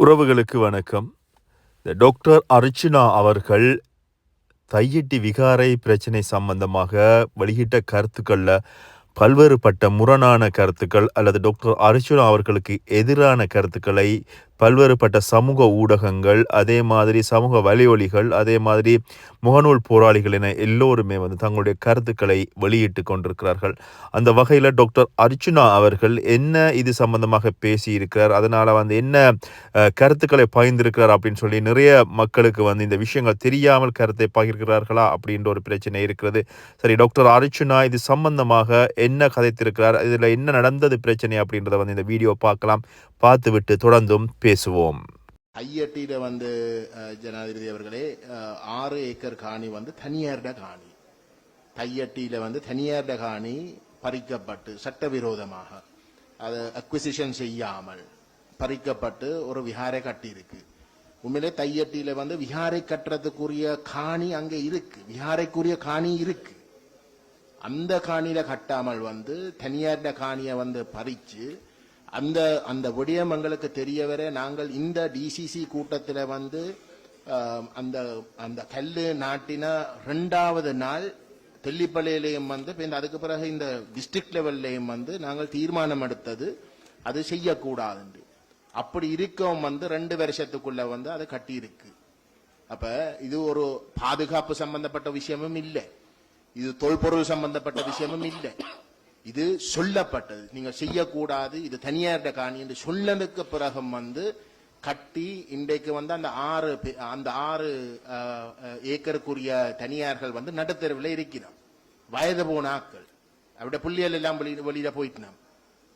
உறவுகளுக்கு வணக்கம். இந்த டாக்டர் அர்ச்சுனா அவர்கள் தையிட்டி விகாரை பிரச்சனை சம்பந்தமாக வெளியிட்ட கருத்துக்களில் பல்வேறுபட்ட முரணான கருத்துக்கள் அல்லது டாக்டர் அர்ச்சுனா அவர்களுக்கு எதிரான கருத்துக்களை பல்வேறுபட்ட சமூக ஊடகங்கள் அதே மாதிரி சமூக வலையொலிகள் அதே மாதிரி முகநூல் போராளிகள் என எல்லோருமே வந்து தங்களுடைய கருத்துக்களை வெளியிட்டு கொண்டிருக்கிறார்கள். அந்த வகையில் டாக்டர் அர்ச்சுனா அவர்கள் என்ன இது சம்பந்தமாக பேசியிருக்கிறார் அதனால் வந்து என்ன கருத்துக்களை பகிர்ந்திருக்கிறார் அப்படின்னு சொல்லி நிறைய மக்களுக்கு வந்து இந்த விஷயங்கள் தெரியாமல் கருத்தை பகிர்கிறார்களா அப்படின்ற ஒரு பிரச்சனை இருக்கிறது. சரி டாக்டர் அர்ச்சுனா இது சம்பந்தமாக என்ன கதைத்திருக்கிறார் இதில் என்ன நடந்தது பிரச்சனை அப்படின்றத வந்து இந்த வீடியோ பார்க்கலாம். பார்த்துவிட்டு தொடர்ந்தும் பேசுவோம். ஐஎட்டியில வந்து ஜனாதிபதி அவர்களே ஆறு ஏக்கர் காணி வந்து தனியார்ட காணி. தையட்டியில் வந்து தனியார்ட காணி பறிக்கப்பட்டு சட்டவிரோதமாக அதை அக்விசிஷன் செய்யாமல் பறிக்கப்பட்டு ஒரு விஹாரை கட்டியிருக்கு. உண்மையிலே தையட்டியில வந்து விஹாரை கட்டுறதுக்குரிய காணி அங்க இருக்கு. விஹாரைக்குரிய காணி இருக்கு. அந்த காணியில கட்டாமல் வந்து தனியார்ட காணியை வந்து பறிச்சு அந்த அந்த விடயம் எங்களுக்கு தெரிய வர நாங்கள் இந்த டிசிசி கூட்டத்தில் வந்து அந்த அந்த கல்லு நாட்டின ரெண்டாவது நாள் தெல்லிப்பள்ளியிலையும் வந்து அதுக்கு பிறகு இந்த டிஸ்ட்ரிக்ட் லெவல்லையும் வந்து நாங்கள் தீர்மானம் எடுத்தது அது செய்யக்கூடாது அப்படி இருக்கவும் வந்து ரெண்டு வருஷத்துக்குள்ள வந்து அது கட்டியிருக்கு. அப்ப இது ஒரு பாதுகாப்பு சம்பந்தப்பட்ட விஷயமும் இல்லை. இது தொல்பொருள் சம்பந்தப்பட்ட விஷயமும் இல்லை. இது சொல்லப்பட்டது. நீங்க செய்யக்கூடாது இது தனியார்ட காணி என்று சொன்னதுக்கு பிறகு வந்து கட்டி இன்றைக்கு வந்து அந்த ஆறு பே- அந்த ஆறு ஏக்கருக்குரிய தனியார்கள் வந்து நடுத்தருவில் இருக்கிறோம் வயது போன ஆட்கள். அவருடைய புள்ளியல் எல்லாம் வெளியில வெளியில போயிட்டு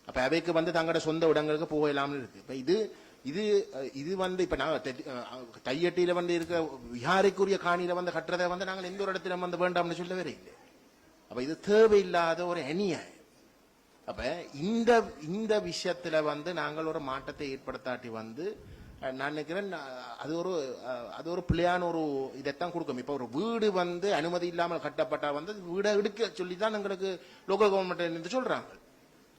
அப்ப அவைக்கு வந்து தங்களோட சொந்த இடங்களுக்கு போகலாம்னு இருக்கு. இப்ப இது இது இது வந்து இப்ப நாங்க தையட்டியில வந்து இருக்க விஹாரைக்குரிய காணியில வந்து கட்டுறதை வந்து நாங்கள் எந்த ஒரு இடத்துல வந்து வேண்டாம்னு சொல்லவே இல்லை. அப்ப இது தேவையில்லாத ஒரு அநியாயம். அப்ப இந்த இந்த விஷயத்துல வந்து நாங்கள் ஒரு மாற்றத்தை ஏற்படுத்தாட்டி வந்து நான் நினைக்கிறேன் அது ஒரு அது ஒரு பிள்ளையான ஒரு இதைத்தான் கொடுக்கும். இப்ப ஒரு வீடு வந்து அனுமதி இல்லாமல் கட்டப்பட்டா வந்து வீடை எடுக்க சொல்லி தான் எங்களுக்கு லோக்கல் கவர்மெண்ட் சொல்றாங்க.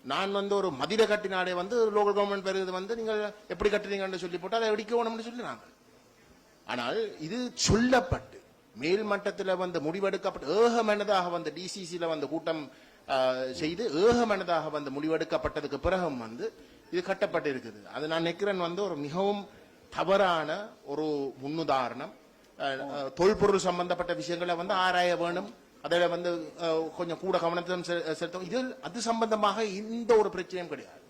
நான் வந்து ஒரு மதிரை கட்டினாலே வந்து லோக்கல் கவர்மெண்ட் பெறுது வந்து நீங்கள் எப்படி கட்டுறீங்கன்னு சொல்லி போட்டு அதை இடிக்கணும்னு சொல்லுறாங்க ஆனால் இது சொல்லப்பட்டு மேல் மட்டத்தில் வந்து முடிவெடுக்கப்பட்டு ஏகமனதாக வந்து டிசிசியில் வந்து கூட்டம் செய்து ஏகமனதாக வந்து முடிவெடுக்கப்பட்டதுக்கு பிறகும் வந்து இது கட்டப்பட்டு இருக்குது அது நான் நினைக்கிறேன் வந்து ஒரு மிகவும் தவறான ஒரு முன்னுதாரணம். தொல்பொருள் சம்பந்தப்பட்ட விஷயங்களை வந்து ஆராய வேணும். அதில் வந்து கொஞ்சம் கூட கவனத்தை செ- செலுத்தும் இது அது சம்பந்தமாக இந்த ஒரு பிரச்சனையும் கிடையாது.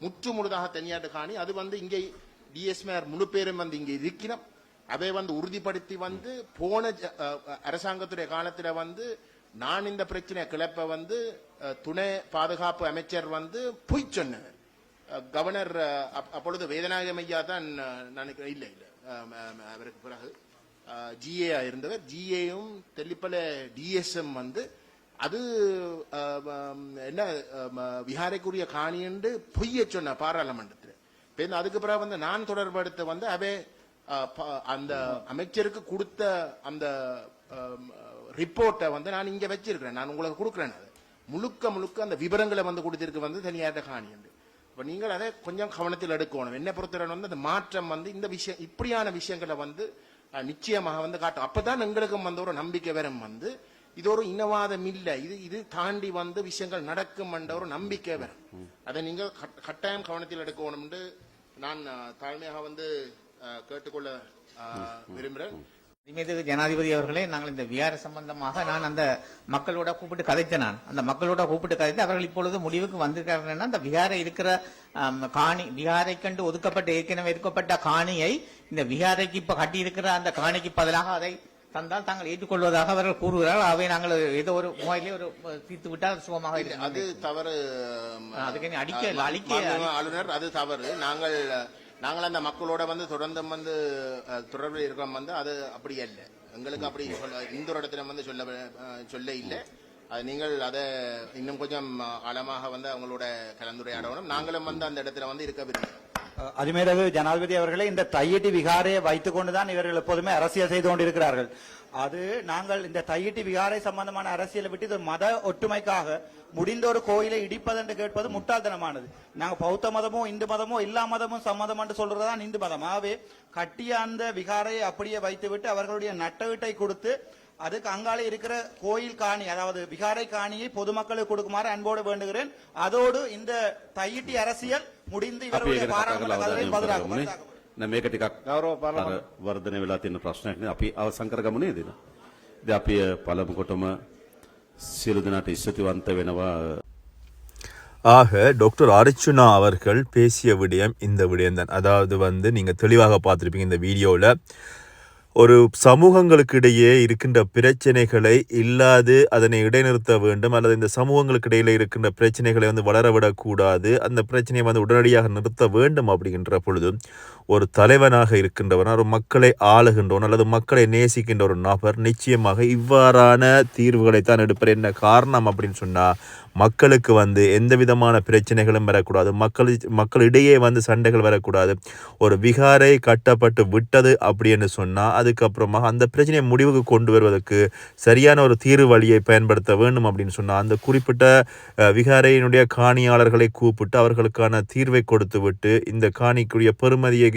முற்று முழுதாக தனியாட்டு காணி அது வந்து இங்கே டிஎஸ்மிஆர் முழு பேரும் வந்து இங்கே இருக்கிறோம். அதை வந்து உறுதிப்படுத்தி வந்து போன ஜ- அரசாங்கத்துடைய காலத்தில் வந்து நான் இந்த பிரச்சனை கிளப்ப வந்து துணை பாதுகாப்பு அமைச்சர் வந்து பொய் சொன்னார். கவர்னர் அப்- அப்பொழுது வேதநாயகம் ஐயா தான் அஹ், நினைக்கிறேன் இல்லை இல்லை அவருக்கு பிறகு ஜிஏ இருந்தவர். ஜிஏயும் தெல்லிப்பல டிஎஸ்எம் வந்து அது என்ன விஹாரைக்குரிய காணி என்று பொய்ய சொன்ன பாராளுமன்றத்தில். இப்போ அதுக்கு பிறகு வந்து நான் தொடர்படுத்த வந்து அவே அந்த அமைச்சருக்கு கொடுத்த அந்த ரிப்போர்ட்டை வந்து நான் இங்க வச்சிருக்கிறேன். நான் உங்களுக்கு கொடுக்குறேன் அதை. முழுக்க முழுக்க அந்த விவரங்களை வந்து கொடுத்திருக்கு வந்து தனியாட்ட காணி என்று. இப்ப நீங்கள் அதை கொஞ்சம் கவனத்தில் எடுக்கணும். என்ன பொறுத்தவரை வந்து அந்த மாற்றம் வந்து இந்த விஷயம் இப்படியான விஷயங்களை வந்து நிச்சயமாக வந்து காட்டும். அப்பதான் எங்களுக்கும் வந்து ஒரு நம்பிக்கை வரும் வந்து இது ஒரு இனவாதம் இல்லை. இது இது தாண்டி வந்து விஷயங்கள் நடக்கும் என்ற ஒரு நம்பிக்கை வரும். அதை நீங்கள் கட்- கட்டாயம் கவனத்தில் எடுக்கணும் நான் தாழ்மையாக வந்து கேட்டுக்கொள்ள விரும்புகிறேன். மீது ஜனாதிபதி அவர்களே நாங்கள் இந்த விகார சம்பந்தமாக நான் அந்த மக்களோட கூப்பிட்டு கதைத்தேன் நான். அந்த மக்களோட கூப்பிட்டு கதைத்து அவர்கள் இப்பொழுது முடிவுக்கு வந்திருக்கார்கள் அந்த விகாரை இருக்கிற காணி விகாரை கண்டு ஒதுக்கப்பட்ட ஏற்கனவே இருக்கப்பட்ட காணியை இந்த விகாரைக்கு இப்ப கட்டி இருக்கிற அந்த காணிக்கு பதிலாக அதை தந்தால் தாங்கள் ஏற்றுக்கொள்வதாக அவர்கள் கூறுகிறார்கள். அவை நாங்கள் ஏதோ ஒரு முறையிலே ஒரு தீர்த்து விட்டால் சுகமாக அது தவறு அதுக்கு அடிக்க- அழிக்க- ஆளுநர் அது தவறு. நாங்கள் நாங்கள் அந்த மக்களோட வந்து தொடர்ந்து வந்து தொடர்பில் இருக்கிறோம் வந்து அது அப்படி அல்ல. எங்களுக்கு அப்படி சொல்ல இந்த ஒரு இடத்துல வந்து சொல்ல சொல்ல இல்லை. அது நீங்கள் அதை இன்னும் கொஞ்சம் ஆழமாக வந்து அவங்களோட கலந்துரையாடணும். நாங்களும் வந்து அந்த இடத்துல வந்து இருக்க விரும்புகிறோம். அஹ் ஜனாதிபதி அவர்களே இந்த தையிட்டி விகாரையை வைத்துக் கொண்டுதான் இவர்கள் எப்போதுமே அரசியல் செய்து கொண்டிருக்கிறார்கள். அது நாங்கள் இந்த தையிட்டி விகாரை சம்பந்தமான அரசியலை விட்டு இது மத ஒற்றுமைக்காக முடிந்த ஒரு கோயிலை இடிப்பது என்று கேட்பது முட்டாள்தனமானது நாங்க பௌத்த மதமோ இந்து மதமோ எல்லா மதமும் சம்மதம் என்று சொல்றதுதான் இந்து மதம் ஆகவே கட்டிய அந்த விகாரையை அப்படியே வைத்துவிட்டு அவர்களுடைய நட்டவீட்டை கொடுத்து அதுக்கு அங்காலே இருக்கிற கோயில் காணி அதாவது விகாரை காணியை பொதுமக்களுக்கு கொடுக்குமாறு அன்போடு வேண்டுகிறேன் அதோடு இந்த தையிட்டி அரசியல் முடிந்து අපි இவருடைய ඒකට කතා பாராளுமன்ற කරලා கதவை අවධානය යොමු பதிலாகும் කරගමුනේ. දැන් මේක ටිකක් ගෞරව අර පාර්ලිමේන්තු වර්ධනය වෙලා තියෙන ප්‍රශ්නයක් නේ අපි අවසන් කරගමු නේද? ඉතින් අපි පළමු කොටම சிறிது நாட்டை இசத்துவந்தவெனவா ஆக டாக்டர் அர்ச்சுனா அவர்கள் பேசிய விடயம் இந்த விடயம்தான். அதாவது வந்து நீங்கள் தெளிவாக பார்த்துருப்பீங்க இந்த வீடியோவில் ஒரு சமூகங்களுக்கு இடையே இருக்கின்ற பிரச்சனைகளை இல்லாது அதனை இடைநிறுத்த வேண்டும் அல்லது இந்த சமூகங்களுக்கு இடையில் இருக்கின்ற பிரச்சனைகளை வந்து வளரவிடக்கூடாது அந்த பிரச்சனையை வந்து உடனடியாக நிறுத்த வேண்டும் அப்படிங்கின்ற பொழுது ஒரு தலைவனாக இருக்கின்றவன் ஒரு மக்களை ஆளுகின்றவன் அல்லது மக்களை நேசிக்கின்ற ஒரு நபர் நிச்சயமாக இவ்வாறான தீர்வுகளை தான் எடுப்பார். என்ன காரணம் அப்படின்னு சொன்னால் மக்களுக்கு வந்து எந்த விதமான பிரச்சனைகளும் வரக்கூடாது. மக்கள் மக்களிடையே வந்து சண்டைகள் வரக்கூடாது. ஒரு விகாரை கட்டப்பட்டு விட்டது அப்படின்னு சொன்னால் அது அதுக்கப்புறமா அந்த பிரச்சனையை முடிவுக்கு கொண்டு வருவதற்கு சரியான ஒரு தீர்வு வழியை பயன்படுத்த வேண்டும் அப்படின்னு சொன்னால் அந்த குறிப்பிட்ட விகாரையினுடைய காணியாளர்களை கூப்பிட்டு அவர்களுக்கான தீர்வை கொடுத்து விட்டு இந்த காணிக்குரிய பெருமதியை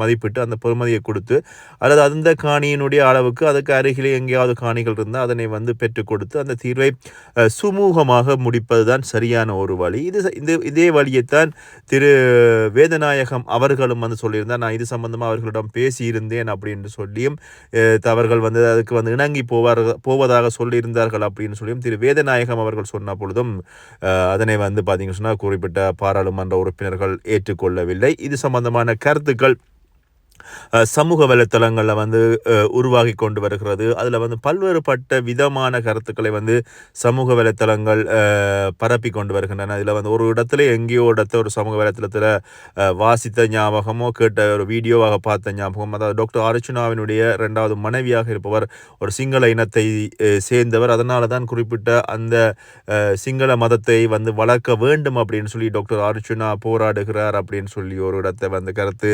மதிப்பிட்டு அந்த பெருமதியை கொடுத்து அல்லது அந்த காணியினுடைய அளவுக்கு அதுக்கு அருகிலே எங்கேயாவது காணிகள் இருந்தால் அதனை வந்து பெற்றுக் கொடுத்து அந்த தீர்வை சுமூகமாக முடிப்பது தான் சரியான ஒரு வழி. இது இது இந்த இதே வழியைத்தான் திரு வேதநாயகம் அவர்களும் வந்து சொல்லியிருந்தார். நான் இது சம்பந்தமாக அவர்களிடம் பேசியிருந்தேன் அப்படின்னு சொல்லி சொல்லியும் அவர்கள் வந்து அதுக்கு வந்து இணங்கி போவார் போவதாக சொல்லியிருந்தார்கள் அப்படின்னு சொல்லியும் திரு. வேதநாயகம் அவர்கள் சொன்ன பொழுதும் அதனை வந்து பார்த்தீங்கன்னு சொன்னால் குறிப்பிட்ட பாராளுமன்ற உறுப்பினர்கள் ஏற்றுக்கொள்ளவில்லை. இது சம்பந்தமான கருத்துக்கள் சமூக வலைத்தளங்களில் வந்து உருவாகி கொண்டு வருகிறது. அதில் வந்து பல்வேறுபட்ட விதமான கருத்துக்களை வந்து சமூக வலைத்தளங்கள் பரப்பி கொண்டு வருகின்றன. இதில் வந்து ஒரு இடத்துல எங்கேயோ இடத்த ஒரு சமூக வலைத்தளத்தில் வாசித்த ஞாபகமோ கேட்ட ஒரு வீடியோவாக பார்த்த ஞாபகம். அதாவது டாக்டர் அர்ச்சுனாவினுடைய ரெண்டாவது மனைவியாக இருப்பவர் ஒரு சிங்கள இனத்தை சேர்ந்தவர். அதனால தான் குறிப்பிட்ட அந்த சிங்கள மதத்தை வந்து வளர்க்க வேண்டும் அப்படின்னு சொல்லி டாக்டர் அர்ச்சுனா போராடுகிறார் அப்படின்னு சொல்லி ஒரு இடத்தை வந்து கருத்து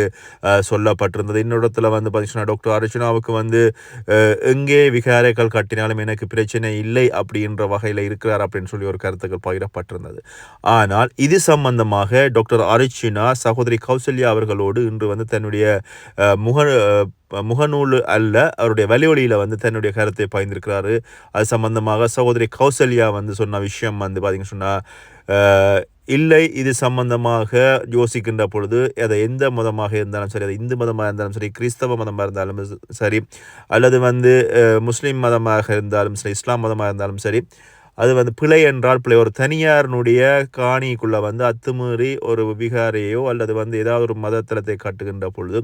சொல்லப்பட்டு சொல்லப்பட்டிருந்தது இன்னொருத்தில் இடத்துல வந்து பார்த்தீங்கன்னா டாக்டர் அர்ச்சுனாவுக்கு வந்து எங்கே விகாரைகள் கட்டினாலும் எனக்கு பிரச்சனை இல்லை அப்படின்ற வகையில் இருக்கிறார் அப்படின்னு சொல்லி ஒரு கருத்துக்கள் பகிரப்பட்டிருந்தது. ஆனால் இது சம்பந்தமாக டாக்டர் அர்ச்சுனா சகோதரி கௌசல்யா அவர்களோடு இன்று வந்து தன்னுடைய முக முகநூல் அல்ல அவருடைய வலிவழியில் வந்து தன்னுடைய கருத்தை பகிர்ந்திருக்கிறாரு. அது சம்பந்தமாக சகோதரி கௌசல்யா வந்து சொன்ன விஷயம் வந்து பார்த்தீங்கன்னு சொன்னால் இல்லை இது சம்பந்தமாக யோசிக்கின்ற பொழுது அதை எந்த மதமாக இருந்தாலும் சரி அது இந்து மதமாக இருந்தாலும் சரி கிறிஸ்தவ மதமாக இருந்தாலும் சரி அல்லது வந்து முஸ்லீம் மதமாக இருந்தாலும் சரி இஸ்லாம் மதமாக இருந்தாலும் சரி அது வந்து பிழை என்றால் பிழை. ஒரு தனியாரினுடைய காணிக்குள்ளே வந்து அத்துமீறி ஒரு விகாரையோ அல்லது வந்து ஏதாவது ஒரு மதத்தலத்தை கட்டுகின்ற பொழுது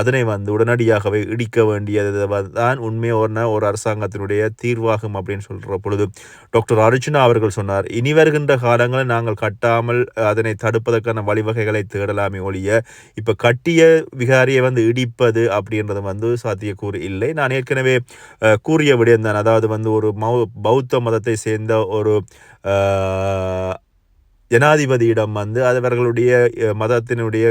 அதனை வந்து உடனடியாகவே இடிக்க வேண்டியது தான் உண்மையான ஒரு அரசாங்கத்தினுடைய தீர்வாகும் அப்படின்னு சொல்கிற பொழுது டாக்டர் அர்ஜுனா அவர்கள் சொன்னார் இனி வருகின்ற காலங்களில் நாங்கள் கட்டாமல் அதனை தடுப்பதற்கான வழிவகைகளை தேடலாமே ஒழிய இப்போ கட்டிய விகாரியை வந்து இடிப்பது அப்படின்றது வந்து சாத்தியக்கூறு இல்லை. நான் ஏற்கனவே கூறிய விடயம் தான் அதாவது வந்து ஒரு மௌ பௌத்த மதத்தை சேர்ந்த ஒரு ஜனாதிபதியிடம் வந்து அது அவர்களுடைய மதத்தினுடைய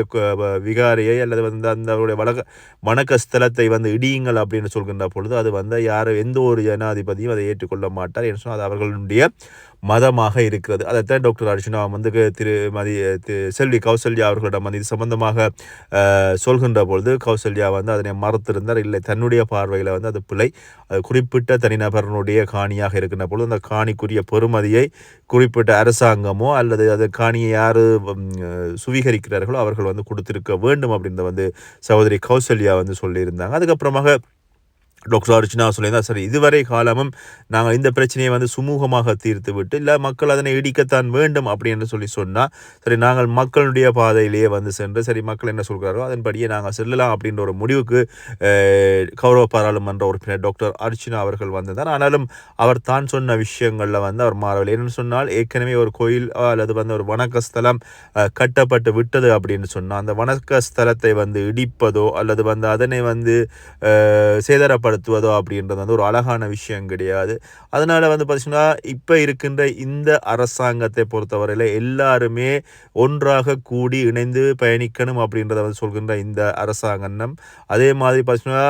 விகாரியை அல்லது வந்து அந்த அவருடைய வழக்க வணக்க ஸ்தலத்தை வந்து இடியுங்கள் அப்படின்னு சொல்கின்ற பொழுது அது வந்து யாரும் எந்த ஒரு ஜனாதிபதியும் அதை ஏற்றுக்கொள்ள மாட்டார் என்று சொன்னால் அது அவர்களுடைய மதமாக இருக்கிறது. அதைத்தான் டாக்டர் அர்ஜுனா வந்து திருமதி செல்வி கௌசல்யா அவர்களிடம் வந்து இது சம்பந்தமாக சொல்கின்ற பொழுது கௌசல்யா வந்து அதனை மறுத்திருந்தார். இல்லை தன்னுடைய பார்வையில் வந்து அது பிழை. அது குறிப்பிட்ட தனிநபரனுடைய காணியாக இருக்கின்ற பொழுது அந்த காணிக்குரிய பெறுமதியை குறிப்பிட்ட அரசாங்கமோ அல்லது அது காணியை யார் சுவீகரிக்கிறார்களோ அவர்கள் வந்து கொடுத்துருக்க வேண்டும் அப்படின்றத வந்து சகோதரி கௌசல்யா வந்து சொல்லியிருந்தாங்க. அதுக்கப்புறமாக டாக்டர் அர்ச்சனா சொல்லியிருந்தா சரி இதுவரை காலமும் நாங்கள் இந்த பிரச்சனையை வந்து சுமூகமாக தீர்த்து விட்டு இல்லை மக்கள் அதனை இடிக்கத்தான் வேண்டும் அப்படின்னு சொல்லி சொன்னால் சரி நாங்கள் மக்களுடைய பாதையிலேயே வந்து சென்று சரி மக்கள் என்ன சொல்கிறாரோ அதன்படியே நாங்கள் செல்லலாம் அப்படின்ற ஒரு முடிவுக்கு கௌரவ பாராளுமன்ற உறுப்பினர் டாக்டர் அர்ச்சனா அவர்கள் வந்திருந்தார். ஆனாலும் அவர் தான் சொன்ன விஷயங்களில் வந்து அவர் மாறவில்லை. என்னென்னு சொன்னால் ஏற்கனவே ஒரு கோயில் அல்லது வந்து ஒரு வணக்க ஸ்தலம் கட்டப்பட்டு விட்டது அப்படின்னு சொன்னால் அந்த வணக்க ஸ்தலத்தை வந்து இடிப்பதோ அல்லது வந்து அதனை வந்து சேதரப்பட பயன்படுத்துவதோ அப்படின்றது வந்து ஒரு அழகான விஷயம் கிடையாது. அதனால் வந்து பார்த்திங்கன்னா இப்போ இருக்கின்ற இந்த அரசாங்கத்தை பொறுத்தவரையில் எல்லாருமே ஒன்றாக கூடி இணைந்து பயணிக்கணும் அப்படின்றத வந்து சொல்கின்ற இந்த அரசாங்கம் அதே மாதிரி பார்த்திங்கன்னா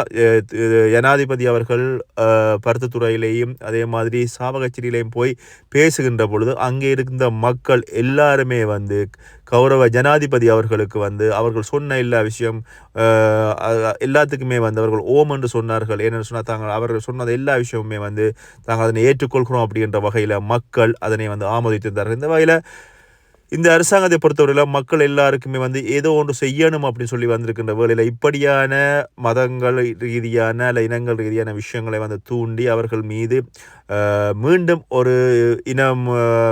ஜனாதிபதி அவர்கள் பருத்தத்துறையிலேயும் அதே மாதிரி சாவகச்சேரியிலையும் போய் பேசுகின்ற பொழுது அங்கே இருந்த மக்கள் எல்லாருமே வந்து கௌரவ ஜனாதிபதி அவர்களுக்கு வந்து அவர்கள் சொன்ன எல்லா விஷயம் எல்லாத்துக்குமே வந்து அவர்கள் ஓம் என்று சொன்னார்கள். ஏன்னு சொன்னால் தாங்கள் அவர்கள் சொன்னது எல்லா விஷயமுமே வந்து தாங்கள் அதனை ஏற்றுக்கொள்கிறோம் அப்படின்ற வகையில் மக்கள் அதனை வந்து ஆமோதித்திருந்தார்கள். இந்த வகையில் இந்த அரசாங்கத்தை பொறுத்தவரையில் மக்கள் எல்லாருக்குமே வந்து ஏதோ ஒன்று செய்யணும் அப்படின்னு சொல்லி வந்திருக்கின்ற வேளையில் இப்படியான மதங்கள் ரீதியான அல்ல இனங்கள் ரீதியான விஷயங்களை வந்து தூண்டி அவர்கள் மீது மீண்டும் ஒரு இனம்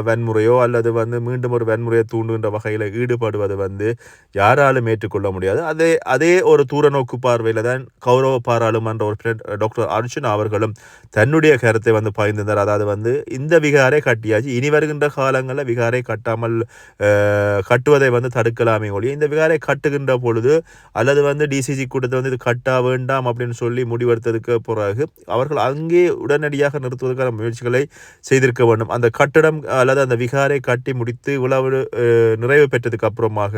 வன்முறையோ அல்லது வந்து மீண்டும் ஒரு வன்முறையை தூண்டுகின்ற வகையில் ஈடுபடுவது வந்து யாராலும் ஏற்றுக்கொள்ள முடியாது அதே அதே ஒரு தூர நோக்கு பார்வையில் தான் கௌரவ பாராளுமன்ற உறுப்பினர் டாக்டர் அர்ஜுன் அவர்களும் தன்னுடைய கருத்தை வந்து பகிர்ந்திருந்தார் அதாவது வந்து இந்த விகாரை கட்டியாச்சு இனி வருகின்ற காலங்களில் விகாரை கட்டாமல் கட்டுவதை வந்து தடுக்கலாமே ஒழிய இந்த விகாரை கட்டுகின்ற பொழுது அல்லது வந்து டிசிசி கூட்டத்தை வந்து இது கட்டா வேண்டாம் அப்படின்னு சொல்லி முடிவெடுத்ததுக்கு பிறகு அவர்கள் அங்கே உடனடியாக பொருளாதார முயற்சிகளை செய்திருக்க வேண்டும். அந்த கட்டடம் அல்லது அந்த விகாரை கட்டி முடித்து உழவு நிறைவு பெற்றதுக்கு அப்புறமாக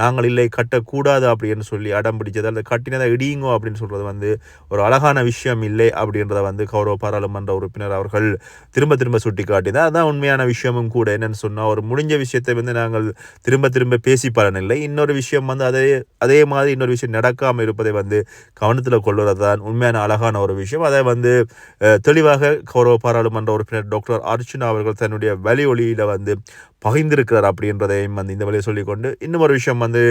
நாங்கள் இல்லை கட்டக்கூடாது அப்படின்னு சொல்லி அடம் பிடிச்சது. அல்லது கட்டினதை இடியுங்கோ அப்படின்னு சொல்கிறது வந்து ஒரு அழகான விஷயம் இல்லை அப்படின்றத வந்து கௌரவ பாராளுமன்ற உறுப்பினர் அவர்கள் திரும்ப திரும்ப சுட்டி காட்டினார் அதான் உண்மையான விஷயமும் கூட. என்னென்னு சொன்னால் ஒரு முடிஞ்ச விஷயத்தை வந்து நாங்கள் திரும்ப திரும்ப பேசி பலனில்லை. இன்னொரு விஷயம் வந்து அதே அதே மாதிரி இன்னொரு விஷயம் நடக்காமல் இருப்பதை வந்து கவனத்தில் கொள்வது தான் உண்மையான அழகான ஒரு விஷயம். அதை வந்து தெளிவாக கௌரவ பாராளுமன்ற உறுப்பினர் டாக்டர் அர்ச்சுனா அவர்கள் தன்னுடைய வலி ஒளியில் வந்து பகிர்ந்திருக்கிறார் அப்படின்றதையும் வந்து இந்த வழியை சொல்லிக்கொண்டு இன்னும் ஒரு விஷயம் வந்து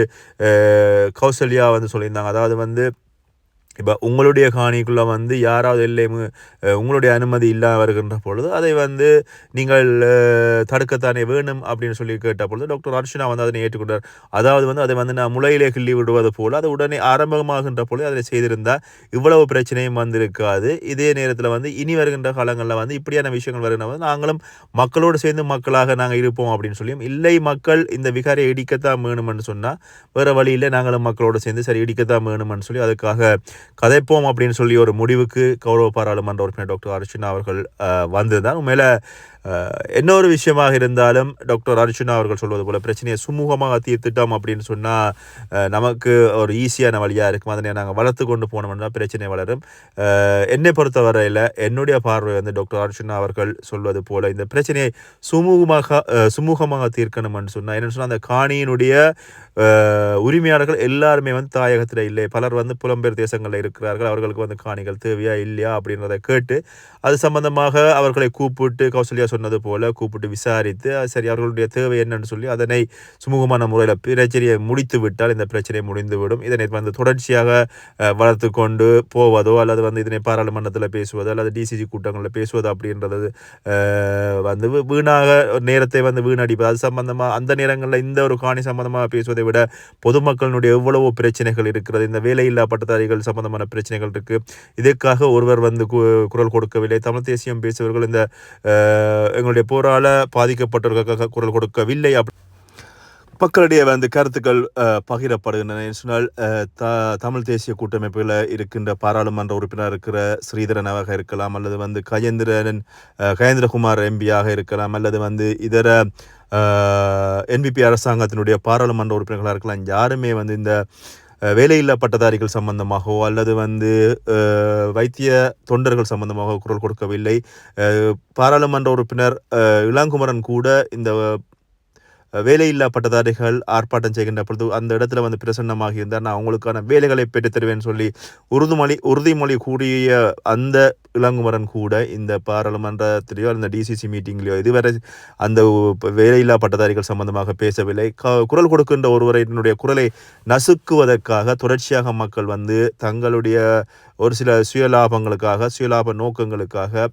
கௌசல்யா வந்து சொல்லியிருந்தாங்க. அதாவது வந்து இப்போ உங்களுடைய காணிக்குள்ளே வந்து யாராவது எல்லையும் உங்களுடைய அனுமதி இல்லாமல் வருகின்ற பொழுது அதை வந்து நீங்கள் தடுக்கத்தானே வேணும் அப்படின்னு சொல்லி கேட்ட பொழுது டாக்டர் அர்ச்சனா வந்து அதனை ஏற்றுக்கொண்டார். அதாவது வந்து அதை வந்து நான் முளையிலே கிள்ளி விடுவது போல் அது உடனே ஆரம்பமாகின்ற பொழுது அதை செய்திருந்தால் இவ்வளவு பிரச்சனையும் வந்திருக்காது. இதே நேரத்தில் வந்து இனி வருகின்ற காலங்களில் வந்து இப்படியான விஷயங்கள் வருகின்ற போது நாங்களும் மக்களோடு சேர்ந்து மக்களாக நாங்கள் இருப்போம் அப்படின்னு சொல்லியும் இல்லை மக்கள் இந்த விகாரை இடிக்கத்தான் வேணும்னு சொன்னால் வேறு வழியில் நாங்களும் மக்களோடு சேர்ந்து சரி இடிக்கத்தான் வேணும்னு சொல்லி அதுக்காக கதைப்போம் அப்படின்னு சொல்லி ஒரு முடிவுக்கு கௌரவ பாராளுமன்ற உறுப்பினர் டாக்டர் அர்ச்சுனா அவர்கள் அஹ், வந்திருந்தார். உண்மையில என்ன ஒரு விஷயமாக இருந்தாலும் டாக்டர் அர்ஜுனா அவர்கள் சொல்வது போல பிரச்சனையை சுமூகமாக தீர்த்துட்டோம் அப்படின்னு சொன்னால் நமக்கு ஒரு ஈஸியான வழியாக இருக்கும். அதனை நாங்கள் வளர்த்து கொண்டு போனோம்னா பிரச்சனை வளரும். என்னை பொறுத்தவரையில் என்னுடைய பார்வை வந்து டாக்டர் அர்ஜுனா அவர்கள் சொல்வது போல இந்த பிரச்சனையை சுமூகமாக சுமூகமாக தீர்க்கணும்னு சொன்னால் என்னென்னு சொன்னால் அந்த காணியினுடைய உரிமையாளர்கள் எல்லாருமே வந்து தாயகத்தில் இல்லை. பலர் வந்து புலம்பெயர் தேசங்களில் இருக்கிறார்கள். அவர்களுக்கு வந்து காணிகள் தேவையா இல்லையா அப்படின்றத கேட்டு அது சம்பந்தமாக அவர்களை கூப்பிட்டு கௌசல்யா சொன்னது போல கூப்பிட்டு விசாரித்து அது சரி அவர்களுடைய தேவை என்னன்னு சொல்லி அதனை சுமூகமான முறையில் பிரச்சனையை முடித்து விட்டால் இந்த பிரச்சனை முடிந்துவிடும். இதனை வந்து தொடர்ச்சியாக வளர்த்து கொண்டு போவதோ அல்லது வந்து இதனை பாராளுமன்றத்தில் பேசுவதோ அல்லது டிசிசி கூட்டங்களில் பேசுவது அப்படின்றது வந்து வீணாக ஒரு நேரத்தை வந்து வீணடிப்பது. அது சம்பந்தமாக அந்த நேரங்களில் இந்த ஒரு காணி சம்பந்தமாக பேசுவதை விட பொதுமக்களினுடைய எவ்வளவோ பிரச்சனைகள் இருக்கிறது. இந்த வேலையில்லா பட்டதாரிகள் சம்பந்தமான பிரச்சனைகள் இருக்குது இதற்காக ஒருவர் வந்து கு- குரல் கொடுக்கவில்லை. தமிழ் தேசியம் பேசுபவர்கள் இந்த எங்களுடைய போரால் பாதிக்கப்பட்டவர்களுக்காக குரல் கொடுக்கவில்லை அப்படி மக்களிடையே வந்து கருத்துக்கள் பகிரப்படுகின்றன. சொன்னால் த தமிழ் தேசிய கூட்டமைப்பில் இருக்கின்ற பாராளுமன்ற உறுப்பினர் இருக்கிற ஸ்ரீதரனாக இருக்கலாம் அல்லது வந்து கஜேந்திரன் கஜேந்திரகுமார் எம்பியாக இருக்கலாம் அல்லது வந்து இதர என்பிபி அரசாங்கத்தினுடைய பாராளுமன்ற உறுப்பினர்களாக இருக்கலாம் யாருமே வந்து இந்த வேலையில்லா பட்டதாரிகள் சம்பந்தமாகவோ அல்லது வந்து வைத்திய தொண்டர்கள் சம்பந்தமாக குரல் கொடுக்கவில்லை. பாராளுமன்ற உறுப்பினர் இளங்குமரன் கூட இந்த வேலையில்லா பட்டதாரிகள் ஆர்ப்பாட்டம் செய்கின்ற பொழுது அந்த இடத்துல வந்து பிரசன்னமாக இருந்தார். நான் அவங்களுக்கான வேலைகளை பெற்றுத்தருவேன் சொல்லி உறுதிமொழி உறுதிமொழி கூடிய அந்த இளங்குமரன் கூட இந்த பாராளுமன்றத்திலேயோ அந்த டிசிசி மீட்டிங்லேயோ இதுவரை அந்த வேலையில்லா பட்டதாரிகள் சம்பந்தமாக பேசவில்லை. க- குரல் கொடுக்கின்ற ஒருவரை என்னுடைய குரலை நசுக்குவதற்காக தொடர்ச்சியாக மக்கள் வந்து தங்களுடைய ஒரு சில சுயலாபங்களுக்காக சுயலாப நோக்கங்களுக்காக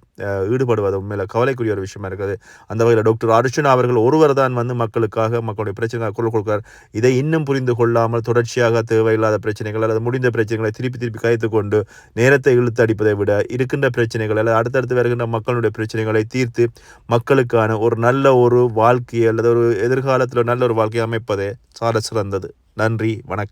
ஈடுபடுவது உண்மையில் கவலைக்குரிய ஒரு விஷயமா இருக்குது. அந்த வகையில் டாக்டர் அர்ஜுனா அவர்கள் ஒருவர் தான் வந்து மக்களுக்காக மக்களுடைய பிரச்சனைக்காக குரல் கொடுக்கிறார். இதை இன்னும் புரிந்து கொள்ளாமல் தொடர்ச்சியாக தேவையில்லாத பிரச்சனைகள் அல்லது முடிந்த பிரச்சனைகளை திருப்பி திருப்பி கைத்து கொண்டு நேரத்தை இழுத்து அடிப்பதை விட இருக்கின்ற பிரச்சனைகள் அல்லது அடுத்தடுத்து வருகின்ற மக்களுடைய பிரச்சனைகளை தீர்த்து மக்களுக்கான ஒரு நல்ல ஒரு வாழ்க்கையை அல்லது ஒரு எதிர்காலத்தில் நல்ல ஒரு வாழ்க்கையை அமைப்பதே சால சிறந்தது. நன்றி வணக்கம்.